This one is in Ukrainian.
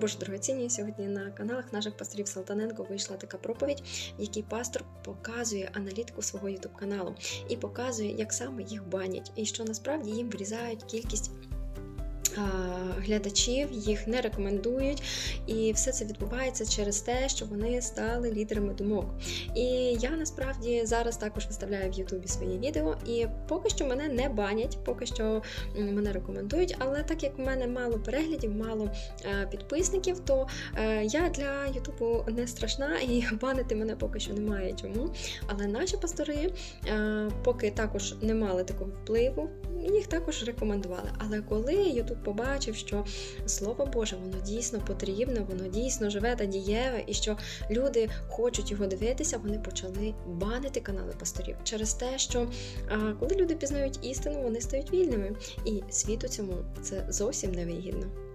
Боже дорогоцінні, сьогодні на каналах наших пасторів Салтаненко вийшла така проповідь, в якій пастор показує аналітику свого ютуб каналу і показує, як саме їх банять, і що насправді їм врізають кількість. А, Глядачів їх не рекомендують, і все це відбувається через те, що вони стали лідерами думок. І я насправді зараз також виставляю в Ютубі свої відео, і поки що мене не банять, поки що мене рекомендують. Але так як в мене мало переглядів, мало е, підписників, то е, я для Ютубу не страшна і банити мене поки що немає чому. Але наші пастори, е, поки також не мали такого впливу, їх також рекомендували. Але коли Ютуб побачив, що Слово Боже, воно дійсно потрібне, воно дійсно живе та дієве, і що люди хочуть його дивитися, вони почали банити канали пасторів через те, що а, коли люди пізнають істину, вони стають вільними, і світу цьому це зовсім не вигідно.